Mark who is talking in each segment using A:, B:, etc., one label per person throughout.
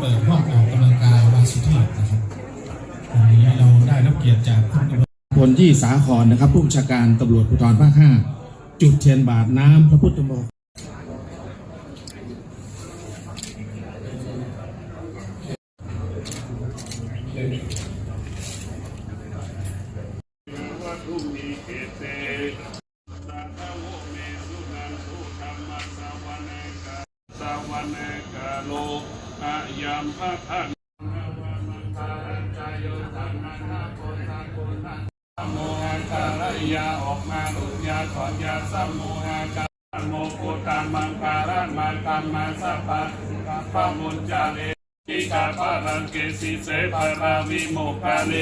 A: เปิดห้องออกกำลังกายวาสุเทพนะครับวันนี้เราได้รับเกียรติจากท่านตำรวจพลที่สาครนะครับผู้บัญชาการตำรวจภูธรภาคห้าจุดเทียนบาทน้ำพระพุทธมนต์
B: วัตถุมีเกเตตาทะโวเมสุนันทุธรรมสาวเนกาสาวเนกาโลอายัมพะทันวามังคารัญจายโยธรรมนาโกตาโกตังโมหะกาลยาออกมาลุญาถอนยาสัมโมหะกาโมโกตามังการันมาตัมมาสัพพะปะมุญจาเลอิกาปารังเกสิเสภาราวิโมกาเล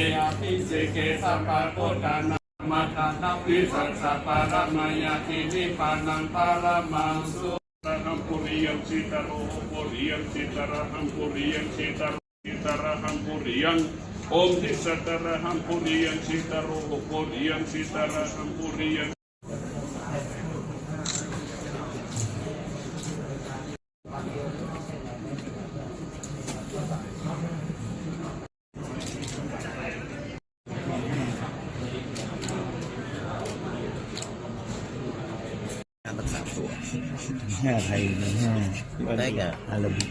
B: อิเสเกสัมปะโกตานามาตานาวิสัสสะปารามายาตินิปานังปารามังสุ ตระหัมปุริยังสิตาโรปุริยังสิตระหัมปุริยังสิตาสิตระหัมปุริยังโอมทิสัตระหัมปุริยังสิตาโรปุริยังสิตระหัมปุริยัง
C: การรักษาตัว
D: ห้าไทยมีห้า
C: ได้กับอาราบิก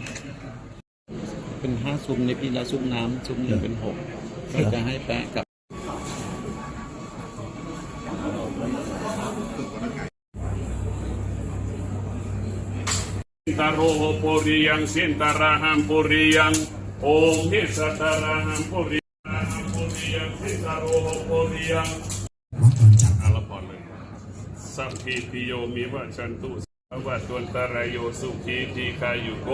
D: เป็นห้าซุ้มในพี่ละซุ้มน้ำซุ้มหนึ่งเป็นหกก็จะให้แปะกับ
B: สิตาโรปุริยังสินตระหัมปุริยังโอมทิสัตระหัมปุริยังหัมปุริยังสิตาโรปุริยัง
A: วัดตอนจับ
B: อาละพรเลยสัพพิติโยมีวะชันตุส วัดวนตรายโยสุขีทีคายุโก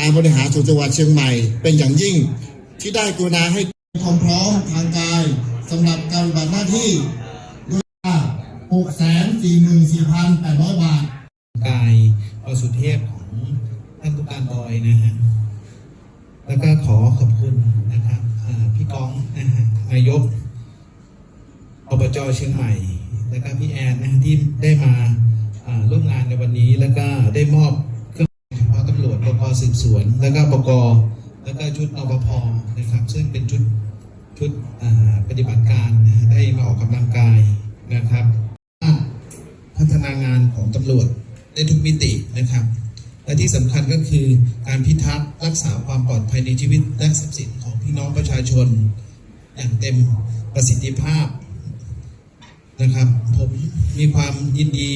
E: การบริหารส่วนจังหวัดเชียงใหม่ เป็นอย่างยิ่งที่ได้กรุณาให้ความพร้อมทางกายสำหรับการปฏิบัติหน้าที่ด้วยค่า644,800 บาท
D: กายประสุเทพของท่านผู้การบอยนะฮะ แล้วก็ขอขอบคุณนะครับพี่ก้องนะฮะนายกอบจเชียงใหม่ แล้วก็พี่แอนนะที่ได้มา ร่วมงานในวันนี้แล้วก็ได้มอบเครื่องเฉพาะตำรวจปกสืบสวน แล้วก็ปกแล้วก็ชุดนปภนะครับ ซึ่งเป็นชุดชุดปฏิบัติการได้มาออกกำลังกายนะครับ พัฒนางานของตำรวจได้ทุกมิตินะครับ และที่สำคัญก็คือการพิทักษ์รักษาความปลอดภัยในชีวิตและทรัพย์สินของพี่น้องประชาชน อย่างเต็มประสิทธิภาพ นะครับ ผมมีความยินดี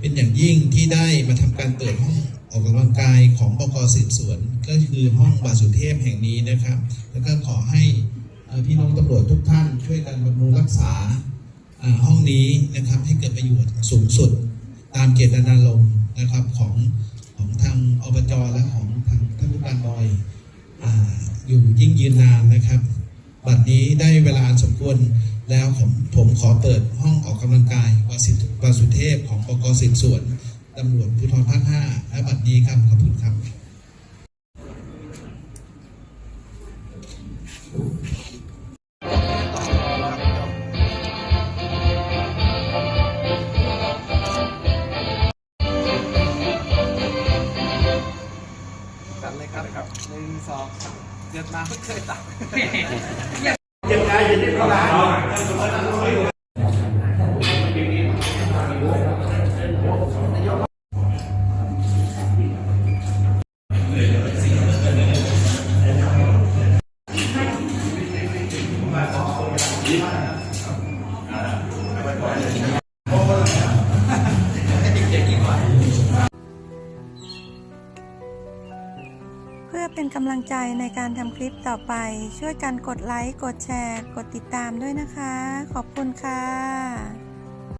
D: เป็นอย่างยิ่งที่ได้มาทำการเปิดห้องออกกำลังกายของบกสืบสวน ก็คือห้องบาสุเทพแห่งนี้นะครับ แล้วก็ขอให้พี่น้องตำรวจทุกท่านช่วยกันบำรุงรักษาห้องนี้นะครับให้เกิดประโยชน์สูงสุดตามเจตนารมณ์นะครับของของทางอบจและของทางท่านผู้การบอยออยู่ยิ่งยืนนานนะครับ บัดนี้ได้เวลาอันสมควรแล้วผมผมขอเปิดห้องออกกำลังกายวาสิวาสุเทพของปกสืบสวนตำรวจภูธรภาคห้าและบัดนี้ครับขอบคุณครับ
F: กันเลยครับหนึ่งสอง สามเกิดมาเพิ่งเค
G: เป็นกำลังใจในการทำคลิปต่อไป ช่วยกันกดไลค์ กดแชร์ กดติดตามด้วยนะคะ ขอบคุณค่ะ